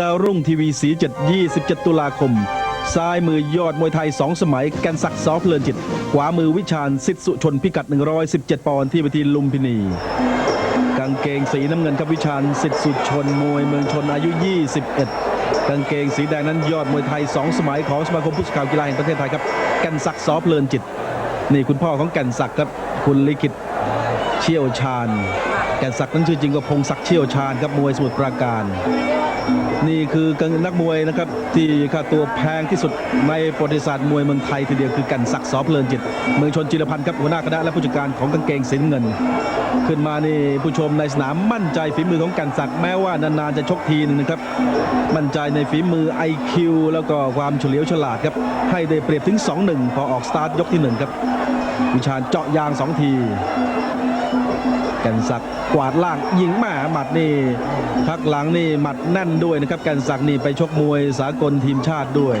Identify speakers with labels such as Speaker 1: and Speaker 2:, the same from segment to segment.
Speaker 1: ดาวรุ่งทีวีสี7 27 ตุลาคม ซ้ายมือยอดมวยไทย 2 สมัยแกันศักดิ์ซอฟเลินจิต ขวามือวิชาญสิทธิสุชนพิกัด 117 ปอนด์ที่เวทีลุมพินี กางเกงสีน้ำเงินครับวิชาญสิทธิสุชนมวยเมืองชนอายุ 21 กางเกงสีแดงนั้นยอดมวยไทย 2 สมัยของสมาคมผู้สื่อข่าวกีฬาแห่งประเทศไทยครับแกันศักดิ์ซอฟเลินจิต นี่คุณพ่อของแกันศักดิ์ครับคุณลิขิตเชี่ยวชาญแก่นศักดิ์นั้นชื่อจริงก็พงศักดิ์เชี่ยวชาญครับมวยสมุทรปราการ นี่คือกังนักมวยนะครับ ที่ค่าตัวแพงที่สุดในประวัติศาสตร์มวยเมืองไทยทีเดียวคือกันศักดิ์สอเพลินจิต เมืองชนจิรพันธ์ครับหัวหน้าคณะและผู้จัดการของกางเกงสีน้ำเงิน ขึ้นมานี่ผู้ชมในสนามมั่นใจฝีมือของกันศักดิ์แม้ว่านานๆจะชกทีนึงนะครับ มั่นใจในฝีมือ IQ แล้วก็ความเฉลียวฉลาดครับให้ได้เปรียบถึง 2-1 พอออกสตาร์ทยกที่หนึ่งครับวิชาญเจาะยางสองที กันศักดิ์กวาดล่างยิงแมาหมัดนี่พักหลังนี่หมัดแน่นด้วยนะครับแกันศักดิ์นี่ไปชกมวยสากลทีมชาติด้วย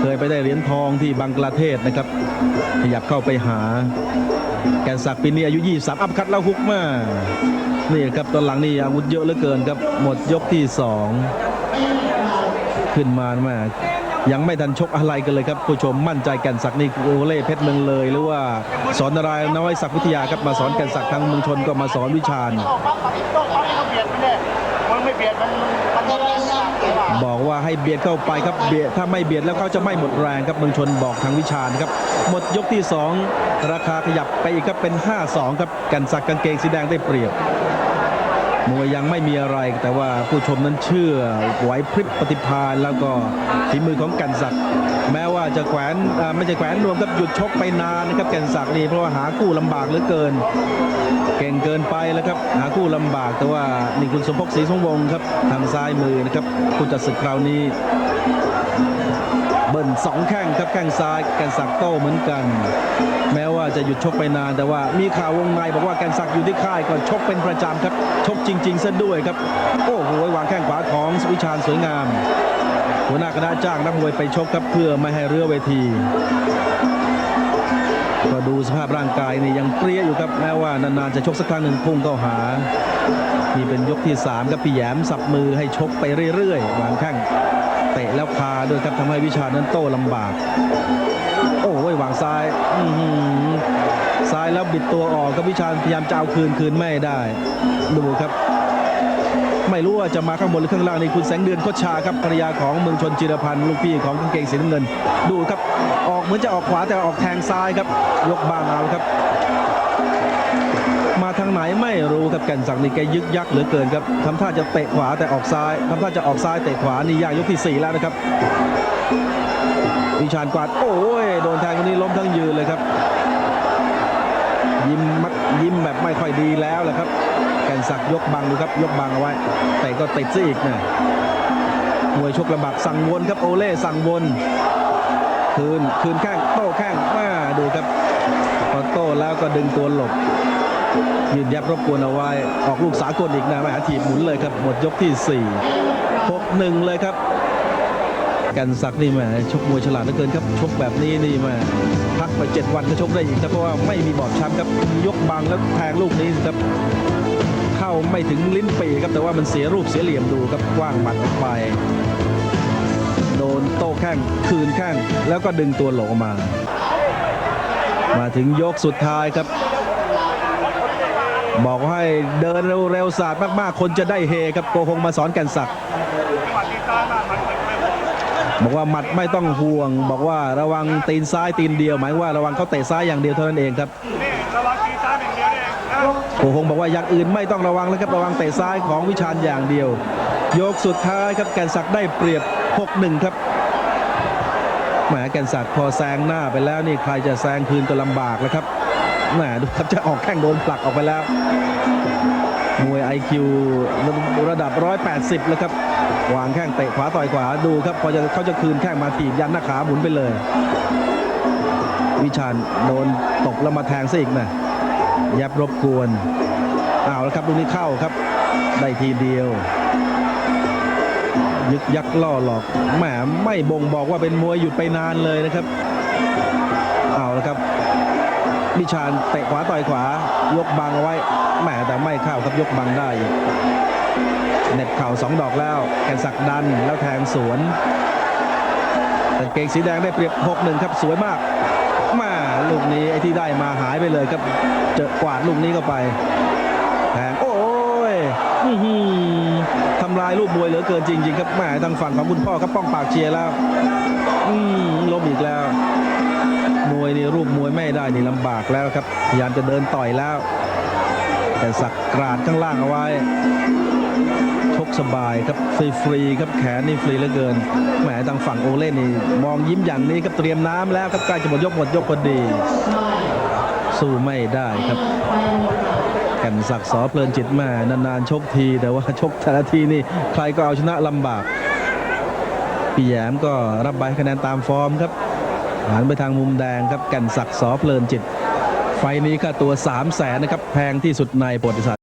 Speaker 1: เคยไปได้เหรียญทองที่บังกลาเทศนะครับ ขยับเข้าไปหา แกนศักดิ์ปีนี้อายุ 23 อัพคัดแล้วฮุกมานี่ครับตอนหลังนี่อาวุธเยอะเหลือเกินครับหมดยกที่ 2 ขึ้นมาแมา ยังไม่ทันชกอะไรกันเลยครับผู้ชมมั่นใจแก่นศักดิ์นี่โอเล่เพชรเมืองเลย หรือว่าสอนนารายณ์น้อยศักดิ์วิทยาครับมาสอนแก่นศักดิ์ทางเมืองชนก็มาสอนวิชาญ
Speaker 2: บปั๊บโต้ปั๊บนี่เขาเบียดไปเลยมันไม่เบียดมันมันมันมัน
Speaker 1: บอกว่าให้เบียดเข้าไปครับเบียดถ้าไม่เบียดแล้วเขาจะไม่หมดแรงครับเมืองชนบอกทางวิชาญครับ หมดยกที่ 2 ราคาขยับไปอีกครับเป็น 5-2 ครับกันศักกางเกงสีแดงได้เปรียบ มวยยังไม่มีอะไร แต่ว่าผู้ชมนั้นเชื่อไหวพริบปฏิภาณแล้วก็ฝีมือของแกันศักดิ์แม้ว่าจะแขวนไม่ใช่แขวนรวมกับหยุดชกไปนานนะครับแกันศักดิ์นี่เพราะว่าหาคู่ลำบากเหลือเกิน เก่งเกินไปแล้วครับหาคู่ลำบาก แต่ว่านี่คุณสมภพศรีสงวงครับทางซ้ายมือนะครับผู้จัดศึกคราวนี้ เบิ้ลสองแข้งครับแข้งซ้ายแกนศักโต้เหมือนกัน แม้ว่าจะหยุดชกไปนาน แต่ว่ามีข่าววงในบอกว่าแกนศักอยู่ที่ค่ายก่อนชกเป็นประจำครับ ชกจริงๆซะด้วยครับ โอ้โหวางแข้งขวาของสุวิชาญสวยงาม หัวหน้าคณะจ้างนักมวยไปชกครับเพื่อไม่ให้เรือเวทีก็ดูสภาพร่างกายนี่ยังเปรี้ยอยู่ครับแม้ว่านานๆจะชกสักครั้งหนึ่งพุ่งเข้าหานี่เป็นยกที่3ครับพี่แยมสับมือให้ชกไปเรื่อยๆวางแข้ง ตะแล้วคาด้วยครับทำให้วิชานั้นโต้ลำบาก โอ้ยวางซ้ายซ้ายแล้วบิดตัวออกครับวิชาพยายามจะเอาคืนคืนไม่ได้ ดูครับ ไม่รู้ว่าจะมาข้างบนหรือข้างล่างนี่คุณแสงเดือนโคชชาครับภรรยาของเมืองชนจิรพันธ์ลูกพี่ของกางเกงสีน้ำเงิน ดูครับ ออกเหมือนจะออกขวาแต่ออกแทงซ้ายครับ ยกบางเอาครับ มาทางไหนไม่รู้ครับแก่นศักดิ์นี่แกยึกยักเหลือเกินครับทำท่าจะเตะขวาแต่ออกซ้ายทำท่าจะออกซ้ายเตะขวานี่ยากยกที่สี่แล้วนะครับวิชาญกวาดโอ้ยโดนแทงคนนี้ล้มทั้งยืนเลยครับ ยิ้มมัดยิ้มแบบไม่ค่อยดีแล้วแหละครับ แก่นศักยกบังดูครับยกบังเอาไว้แต่ก็ติดซะอีกนะมวยชกลำบากสั่งวนครับโอเล่สั่งวนคืนคืนแข้งโต้แข้งมาดูครับพอโต้แล้วก็ดึงตัวหลบ ยืนยับรบกวนเอาไว้ ออกลูกสากลอีกนะมหาทีหมุนเลยครับ หมดยกที่ 4 6 1 เลยครับ กันศักนี่แหมชกมวยฉลาดเหลือเกินครับ ชกแบบนี้นี่แมาพักไป 7 วันก็ชกได้อีกครับเพราะว่าไม่มีบอบช้ำครับ ยกบังแล้วแทงลูกนี้ครับ เข้าไม่ถึงลิ้นปีครับแต่ว่ามันเสียรูปเสียเหลี่ยมดูครับกว้างหมัดออกไป โดนโต้แข้งคืนแข้งแล้วก็ดึงตัวหลงออกมา มาถึงยกสุดท้ายครับ บอกให้เดินเร็วๆศาสตร์มากๆ คนจะได้เฮครับโกหงมาสอนแกันศักดิ์บอกว่าหมัดไม่ต้องห่วง บอกว่าระวังตีนซ้ายตีนเดียว หมายว่าระวังเขาเตะซ้ายอย่างเดียวเท่านั้นเองครับ
Speaker 2: นี่ระวังตีซ้ายอย่างเดียวเองนะ
Speaker 1: โกหงบอกว่าอย่างอื่นไม่ต้องระวังแล้วครับระวังเตะซ้ายของวิชาญอย่างเดียว ยกสุดท้ายครับแกันศักดิ์ได้เปรียบ 6-1 ครับแหมแกันศักดิ์พอแซงหน้าไปแล้วนี่ใครจะแซงคืนก็ลำบากแล้วครับ แหมดูครับจะออกแข้งโดนผลักออกไปแล้ว มวย IQ ระดับ 180 แล้วครับ วางแข้งเตะขวาต่อยขวาดูครับพอจะเขาจะคืนแข้งมาถีบยันหน้าขาหมุนไปเลย วิชาญโดนตบแล้วมาแทงซะอีกนะยับรบกวนเอาแล้วครับลูกนี้เข้าครับ ได้ทีเดียว ยึกยักล่อหลอกแหมไม่บ่งบอกว่าเป็นมวยหยุดไปนานเลยนะครับ เอาแล้วครับ วิชาญเตะขวาต่อยขวายกบังเอาไว้แหมแต่ไม่เข้าครับยกบังได้เน็ตเข่าสองดอกแล้วแกนศักดันแล้วแทงสวนกางเกงสีแดงได้เปรียบ6-1ครับสวยมากมาลูกนี้ไอ้ที่ได้มาหายไปเลยครับเจอกวาดลูกนี้เข้าไปแทงโอ้ยทำลายรูปมวยเหลือเกินจริง ๆ ครับแหมทางฝั่งของคุณพ่อครับป้องปากเชียร์แล้ว อืมล้มอีกแล้ว มวยนี่รูปมวยไม่ได้นี่ลำบากแล้วครับพยายามจะเดินต่อยแล้ว แต่สักกราดข้างล่างเอาไว้ชกสบายครับฟรีๆครับแขนนี่ฟรีเหลือเกินแหมทางฝั่งโอเล่นนี่มองยิ้มอย่างนี้ครับเตรียมน้ำแล้วครับใกล้จะหมดยกหมดยกพอดี สู้ไม่ได้ครับแก่นศักดิ์สอเพลินจิตแม่นานๆชกที แต่ว่าชกแต่ละทีนี่ใครก็เอาชนะลำบากพี่แยมก็รับใบคะแนนตามฟอร์มครับ หันไปทางมุมแดงครับแก่นศักดิ์สอเพลินจิต ไฟนี้ค่าตัว 3 0 0แสนนะครับ แพงที่สุดในประวัติศาสตร์